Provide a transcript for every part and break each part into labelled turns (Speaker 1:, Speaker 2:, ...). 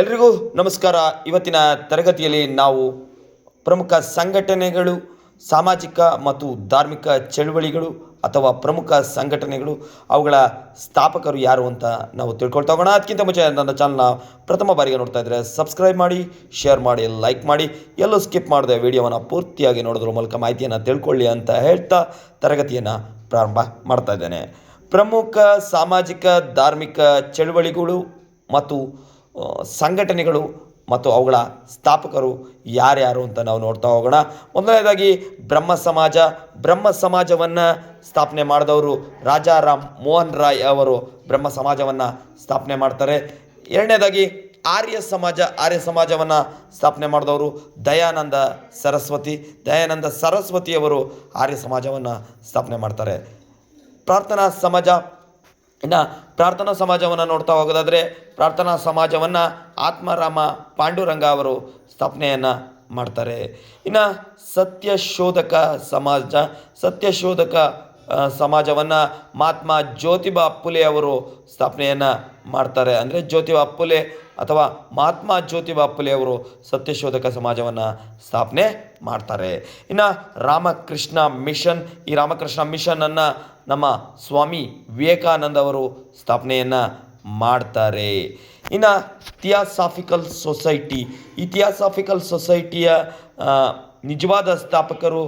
Speaker 1: ಎಲ್ರಿಗೂ ನಮಸ್ಕಾರ. ಇವತ್ತಿನ ತರಗತಿಯಲ್ಲಿ ನಾವು ಪ್ರಮುಖ ಸಂಘಟನೆಗಳು, ಸಾಮಾಜಿಕ ಮತ್ತು ಧಾರ್ಮಿಕ ಚಳುವಳಿಗಳು ಅಥವಾ ಪ್ರಮುಖ ಸಂಘಟನೆಗಳು, ಅವುಗಳ ಸ್ಥಾಪಕರು ಯಾರು ಅಂತ ನಾವು ತಿಳ್ಕೊಳ್ತಾ ಹೋಗೋಣ. ಅದಕ್ಕಿಂತ ಮುಂಚೆ ನನ್ನ ಚಾನಲ್ನ ಪ್ರಥಮ ಬಾರಿಗೆ ನೋಡ್ತಾ ಇದ್ದರೆ ಸಬ್ಸ್ಕ್ರೈಬ್ ಮಾಡಿ ಶೇರ್ ಮಾಡಿ ಲೈಕ್ ಮಾಡಿ. ಎಲ್ಲೋ ಸ್ಕಿಪ್ ಮಾಡದೆ ವಿಡಿಯೋವನ್ನು ಪೂರ್ತಿಯಾಗಿ ನೋಡೋದ್ರ ಮೂಲಕ ಮಾಹಿತಿಯನ್ನು ತಿಳ್ಕೊಳ್ಳಿ ಅಂತ ಹೇಳ್ತಾ ತರಗತಿಯನ್ನು ಪ್ರಾರಂಭ ಮಾಡ್ತಾ ಇದ್ದೇನೆ. ಪ್ರಮುಖ ಸಾಮಾಜಿಕ, ಧಾರ್ಮಿಕ ಚಳುವಳಿಗಳು ಮತ್ತು ಸಂಘಟನೆಗಳು ಮತ್ತು ಅವುಗಳ ಸ್ಥಾಪಕರು ಯಾರ್ಯಾರು ಅಂತ ನಾವು ನೋಡ್ತಾ ಹೋಗೋಣ. ಮೊದಲನೇದಾಗಿ ಬ್ರಹ್ಮ ಸಮಾಜ. ಬ್ರಹ್ಮ ಸಮಾಜವನ್ನು ಸ್ಥಾಪನೆ ಮಾಡಿದವರು ರಾಜಾರಾಮ್ ಮೋಹನ್ ರಾಯ್ ಅವರು ಬ್ರಹ್ಮ ಸಮಾಜವನ್ನು ಸ್ಥಾಪನೆ ಮಾಡ್ತಾರೆ. ಎರಡನೇದಾಗಿ ಆರ್ಯ ಸಮಾಜ. ಆರ್ಯ ಸಮಾಜವನ್ನು ಸ್ಥಾಪನೆ ಮಾಡಿದವರು ದಯಾನಂದ ಸರಸ್ವತಿ. ದಯಾನಂದ ಸರಸ್ವತಿಯವರು ಆರ್ಯ ಸಮಾಜವನ್ನು ಸ್ಥಾಪನೆ ಮಾಡ್ತಾರೆ. ಪ್ರಾರ್ಥನಾ ಸಮಾಜ. ಇನ್ನು ಪ್ರಾರ್ಥನಾ ಸಮಾಜವನ್ನು ನೋಡ್ತಾ ಹೋಗೋದಾದರೆ ಪ್ರಾರ್ಥನಾ ಸಮಾಜವನ್ನು ಆತ್ಮರಾಮ ಪಾಂಡುರಂಗ ಅವರು ಸ್ಥಾಪನೆಯನ್ನು ಮಾಡ್ತಾರೆ. ಇನ್ನು ಸತ್ಯಶೋಧಕ ಸಮಾಜ, ಸತ್ಯಶೋಧಕ ಸಮಾಜವನ್ನು ಮಹಾತ್ಮ ಜ್ಯೋತಿಬಾ ಅಪ್ಪುಲೆ ಅವರು ಸ್ಥಾಪನೆಯನ್ನು ಮಾಡ್ತಾರೆ. ಅಂದರೆ ಜ್ಯೋತಿಬಾ ಫುಲೆ ಅಥವಾ ಮಹಾತ್ಮ ಜ್ಯೋತಿಬಾ ಫುಲೆ ಅವರು ಸತ್ಯಶೋಧಕ ಸಮಾಜವನ್ನು ಸ್ಥಾಪನೆ ಮಾಡ್ತಾರೆ. ಇನ್ನು ರಾಮಕೃಷ್ಣ ಮಿಷನ್, ಈ ರಾಮಕೃಷ್ಣ ಮಿಷನನ್ನು ನಮ್ಮ ಸ್ವಾಮಿ ವಿವೇಕಾನಂದ ಅವರು ಸ್ಥಾಪನೆಯನ್ನು ಮಾಡ್ತಾರೆ. ಇನ್ನು ಥಿಯಾಸಾಫಿಕಲ್ ಸೊಸೈಟಿ, ಈ ಥಿಯಾಸಾಫಿಕಲ್ ಸೊಸೈಟಿಯ ನಿಜವಾದ ಸ್ಥಾಪಕರು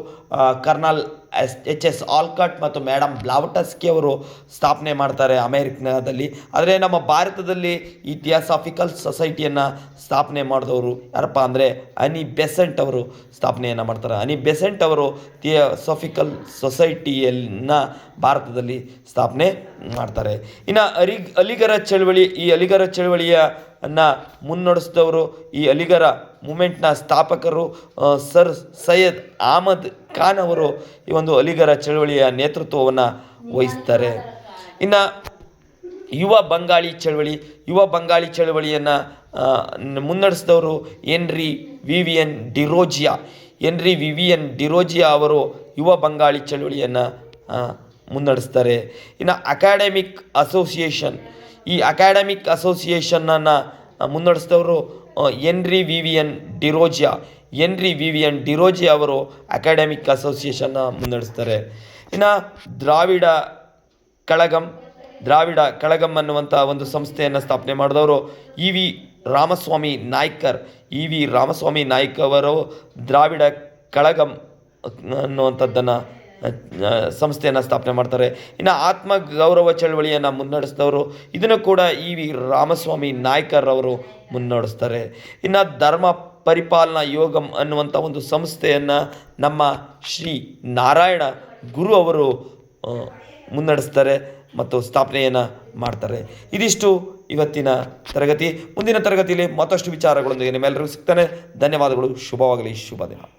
Speaker 1: colonel S, H S Olcott ಮತ್ತು ಮೇಡಮ್ ಬ್ಲಾವಟಸ್ಕಿ ಅವರು ಸ್ಥಾಪನೆ ಮಾಡ್ತಾರೆ ಅಮೇರಿಕದಲ್ಲಿ ಆದರೆ ನಮ್ಮ ಭಾರತದಲ್ಲಿ ಈ ಥಿಯಾಸಾಫಿಕಲ್ ಸೊಸೈಟಿಯನ್ನು ಸ್ಥಾಪನೆ ಮಾಡಿದವರು ಯಾರಪ್ಪ ಅಂದರೆ ಅನಿ ಬೆಸೆಂಟ್ ಅವರು ಸ್ಥಾಪನೆಯನ್ನು ಮಾಡ್ತಾರೆ. ಅನಿ ಬೆಸೆಂಟ್ ಅವರು ಥಿಯಾಸಾಫಿಕಲ್ ಸೊಸೈಟಿಯನ್ನ ಭಾರತದಲ್ಲಿ ಸ್ಥಾಪನೆ ಮಾಡ್ತಾರೆ. ಇನ್ನು ಅರಿ, ಅಲಿಗರ ಚಳವಳಿ, ಈ ಅಲಿಗರ ಚಳವಳಿಯ ಅನ್ನ ಮುನ್ನಡೆಸಿದವರು ಈ ಅಲಿಗರ ಮೂಮೆಂಟ್ನ ಸ್ಥಾಪಕರು ಸರ್ ಸೈಯದ್ ಅಹಮದ್ ಖಾನ್ ಅವರು ಈ ಒಂದು ಅಲಿಗರ ಚಳವಳಿಯ ನೇತೃತ್ವವನ್ನು ವಹಿಸ್ತಾರೆ. ಇನ್ನು ಯುವ ಬಂಗಾಳಿ ಚಳವಳಿ, ಯುವ ಬಂಗಾಳಿ ಚಳವಳಿಯನ್ನು ಮುನ್ನಡೆಸಿದವರು ಎನ್ರಿ ವಿವಿಯನ್ ಡಿರೋಜಿಯಾ. ಎನ್ರಿ ವಿವಿಯನ್ ಡಿರೋಜಿಯಾ ಅವರು ಯುವ ಬಂಗಾಳಿ ಚಳವಳಿಯನ್ನು ಮುನ್ನಡೆಸ್ತಾರೆ. ಇನ್ನು ಅಕಾಡೆಮಿಕ್ ಅಸೋಸಿಯೇಷನ್, ಈ ಅಕಾಡೆಮಿಕ್ ಅಸೋಸಿಯೇಷನನ್ನು ಮುನ್ನಡೆಸಿದವರು ಎನ್ರಿ ವಿವಿಯನ್ ಡಿರೋಜಿಯಾ. ಎನ್ರಿ ವಿವಿಯನ್ ಡಿರೋಜಿಯಾ ಅವರು ಅಕಾಡೆಮಿಕ್ ಅಸೋಸಿಯೇಷನ್ನ ಮುನ್ನಡೆಸ್ತಾರೆ. ಇನ್ನು ದ್ರಾವಿಡ ಕಳಗಂ ದ್ರಾವಿಡ ಕಳಗಂ ಅನ್ನುವಂಥ ಒಂದು ಸಂಸ್ಥೆಯನ್ನು ಸ್ಥಾಪನೆ ಮಾಡಿದವರು E V Ramaswamy Naicker. E V Ramaswamy Naik ಅವರು ದ್ರಾವಿಡ ಕಳಗಂ ಅನ್ನುವಂಥದ್ದನ್ನು ಸಂಸ್ಥೆಯನ್ನು ಸ್ಥಾಪನೆ ಮಾಡ್ತಾರೆ. ಇನ್ನು ಆತ್ಮ ಗೌರವ ಚಳವಳಿಯನ್ನು ಮುನ್ನಡೆಸಿದವರು, ಇದನ್ನು ಕೂಡ ಇ ವಿ ರಾಮಸ್ವಾಮಿ ನಾಯ್ಕರ್ ಅವರು ಮುನ್ನಡೆಸ್ತಾರೆ. ಇನ್ನು ಧರ್ಮ ಪರಿಪಾಲನಾ ಯೋಗಂ ಅನ್ನುವಂಥ ಒಂದು ಸಂಸ್ಥೆಯನ್ನು ನಮ್ಮ ಶ್ರೀ ನಾರಾಯಣ ಗುರು ಅವರು ಮುನ್ನಡೆಸ್ತಾರೆ ಮತ್ತು ಸ್ಥಾಪನೆಯನ್ನು ಮಾಡ್ತಾರೆ. ಇದಿಷ್ಟು ಇವತ್ತಿನ ತರಗತಿ. ಮುಂದಿನ ತರಗತಿಯಲ್ಲಿ ಮತ್ತಷ್ಟು ವಿಚಾರಗಳೊಂದಿಗೆ ನಿಮ್ಮೆಲ್ಲರಿಗೂ ಸಿಗ್ತಾನೆ. ಧನ್ಯವಾದಗಳು. ಶುಭವಾಗಲಿ. ಶುಭ ದಿನ.